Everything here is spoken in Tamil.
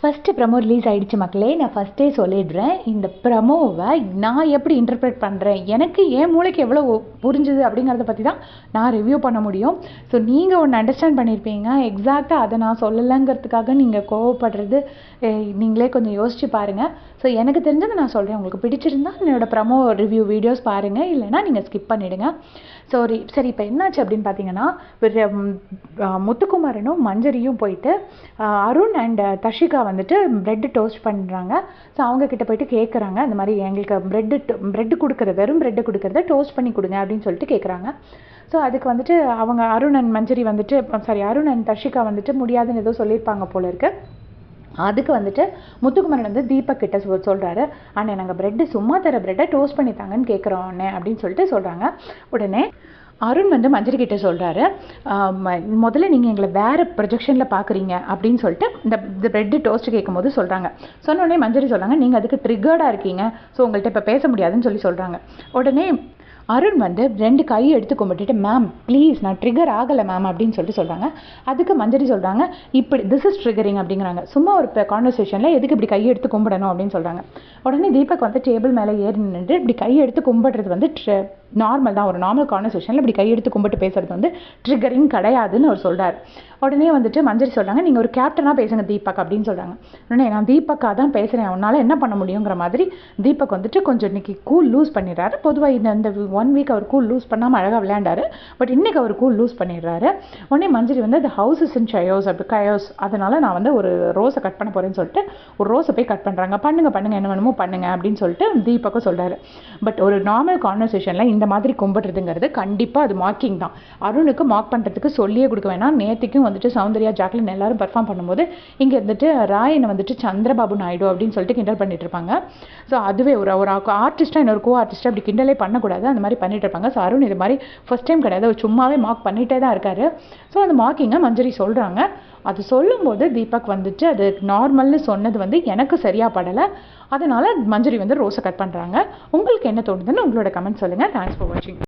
ஃபஸ்ட்டு ப்ரமோ ரிலீஸ் ஆகிடுச்சு மக்களே நான் ஃபஸ்ட்டே சொல்லிடுறேன். இந்த ப்ரமோவை நான் எப்படி இன்டர்பிரேட் பண்ணுறேன் எனக்கு என் மூளைக்கு எவ்வளோ புரிஞ்சுது அப்படிங்கிறத பற்றி தான் நான் ரிவ்யூ பண்ண முடியும். ஸோ நீங்கள் ஒன்று அண்டர்ஸ்டாண்ட் பண்ணியிருப்பீங்க எக்ஸாக்டாக அதை நான் சொல்லலைங்கிறதுக்காக நீங்கள் கோவப்படுறது நீங்களே கொஞ்சம் யோசிச்சு பாருங்கள் ஸோ எனக்கு தெரிஞ்சதை நான் சொல்கிறேன் உங்களுக்கு பிடிச்சிருந்தா என்னோடய ப்ரமோ ரிவ்யூ வீடியோஸ் பாருங்கள் இல்லைனா நீங்கள் ஸ்கிப் பண்ணிவிடுங்க ஸோ சரி இப்போ என்னாச்சு அப்படின்னு பார்த்தீங்கன்னா முத்துக்குமாரனும் மஞ்சரியும் போயிட்டு அருண் அண்ட் தஷிகா வந்துட்டு ப்ரெட்டு டோஸ்ட் பண்ணுறாங்க ஸோ அவங்கக்கிட்ட போயிட்டு கேட்குறாங்க இந்த மாதிரி எங்களுக்கு ப்ரெட்டு ப்ரெட்டு கொடுக்குற வெறும் ப்ரெட்டு கொடுக்குறத டோஸ்ட் பண்ணி கொடுங்க அப்படின்னு சொல்லிட்டு கேட்குறாங்க ஸோ அதுக்கு வந்துட்டு அவங்க அருண் அண்ட் மஞ்சரி வந்துட்டு சாரி அருண் அண்ட் வந்துட்டு முடியாதுன்னு ஏதோ சொல்லியிருப்பாங்க போல இருக்குது அதுக்கு வந்துட்டு முத்துக்குமரன் வந்து தீபக் கிட்ட சொல் சொல்கிறாரு அண்ணே நாங்கள் ப்ரெட்டு சும்மா தர ப்ரெட்டை டோஸ்ட் பண்ணி தாங்கன்னு கேட்குறோம் அண்ணே அப்படின்னு சொல்லிட்டு சொல்கிறாங்க உடனே அருண் வந்து மஞ்சரி கிட்ட சொல்கிறாரு முதல்ல நீங்கள் எங்களை வேறு ப்ரொஜெக்ஷனில் பார்க்குறீங்க அப்படின்னு சொல்லிட்டு இந்த இந்த ப்ரெட்டு டோஸ்ட்டு கேட்கும் போது சொல்கிறாங்க சொன்னோடனே மஞ்சரி சொல்கிறாங்க நீங்கள் அதுக்கு ட்ரிகர்டாக இருக்கீங்க ஸோ உங்கள்கிட்ட இப்போ பேச முடியாதுன்னு சொல்லி சொல்கிறாங்க உடனே அருண் வந்து ரெண்டு கை எடுத்து கும்பிட்டுட்டு மேம் ப்ளீஸ் நான் ட்ரிகர் ஆகலை மேம் அப்படின்னு சொல்லிட்டு சொல்கிறாங்க அதுக்கு மஞ்சரி சொல்கிறாங்க இப்படி திஸ் இஸ் ட்ரிகரிங் அப்படிங்கிறாங்க. சும்மா ஒரு கான்வர்சேஷனில் எதுக்கு இப்படி கை எடுத்து கும்பிடணும் அப்படின்னு சொல்கிறாங்க உடனே தீபக் வந்து டேபிள் மேலே ஏறி நின்று இப்படி கை எடுத்து கும்பிடுறது வந்து நார்மல் தான் ஒரு நார்மல் கான்வர்சேஷனில் இப்படி கையெடுத்து கும்பிட்டு பேசுறது வந்து ட்ரிகரிங் கிடையாதுன்னு அவர் சொல்கிறார் உடனே வந்துட்டு மஞ்சரி சொல்கிறாங்க நீங்கள் ஒரு கேப்டனாக பேசுங்க தீபக் அப்படின்னு சொல்கிறாங்க உடனே நான் தீபக்காக தான் பேசுகிறேன் அவனால் என்ன பண்ண முடியுங்கிற மாதிரி தீபக் வந்துட்டு கொஞ்சம் இன்னைக்கு கூல் லூஸ் பண்ணிடுறாரு. பொதுவாக இந்த இந்த ஒன் வீக் அவர் கூல் லூஸ் பண்ணாமல் அழகாக விளையாண்டாரு பட் இன்றைக்கி அவர் கூல் லூஸ் பண்ணிடுறாரு. உடனே மஞ்சரி வந்து அது ஹவுஸ் இஸ் இன் சயோஸ் அப்படி கயோஸ் அதனால் நான் வந்து ஒரு ரோஸை கட் பண்ண போகிறேன்னு சொல்லிட்டு ஒரு ரோஸை போய் கட் பண்ணுறாங்க பண்ணுங்க பண்ணுங்க என்ன வேணுமோ பண்ணுங்கள் அப்படின்னு சொல்லிட்டு தீபக்கும் சொல்கிறாரு பட் ஒரு நார்மல் கான்வர்சேஷனில் இந்த மாதிரி கும்பிடுறதுங்கிறது கண்டிப்பாக அது மார்க்கிங் தான். அருணுக்கு மார்க் பண்ணுறதுக்கு சொல்லியே கொடுக்க வேணாம். நேற்றுக்கும் வந்துட்டு சௌந்தர்யா ஜாக்லின் எல்லாரும் பர்ஃபார்ம் பண்ணும்போது இங்கே வந்துட்டு ராயனை வந்துட்டு சந்திரபாபு நாயுடு அப்படின்னு சொல்லிட்டு கிண்டல் பண்ணிட்டு இருப்பாங்க. ஸோ அதுவே ஒரு ஒரு ஆர்டிஸ்ட்டாக இன்னொரு கோ ஆர்டிஸ்ட்டாக அப்படி கிண்டலே பண்ணக்கூடாது. அந்த மாதிரி பண்ணிட்டு இருப்பாங்க. ஸோ அருண் இது மாதிரி ஃபஸ்ட் டைம் கிடையாது. அவர் சும்மாவே மார்க் பண்ணிகிட்டே தான் இருக்காரு. ஸோ அந்த மார்க்கிங்கை மஞ்சரி சொல்கிறாங்க அது சொல்லும்போது தீபக் வந்துட்டு அது நார்மல்னு சொன்னது வந்து எனக்கு சரியாக படலை. அதனால் மஞ்சரி வந்து ரோஸை கட் பண்ணுறாங்க உங்களுக்கு என்ன தோணுதுன்னு உங்களோட கமெண்ட் சொல்லுங்கள் தேங்க்ஸ் ஃபார் வாட்சிங்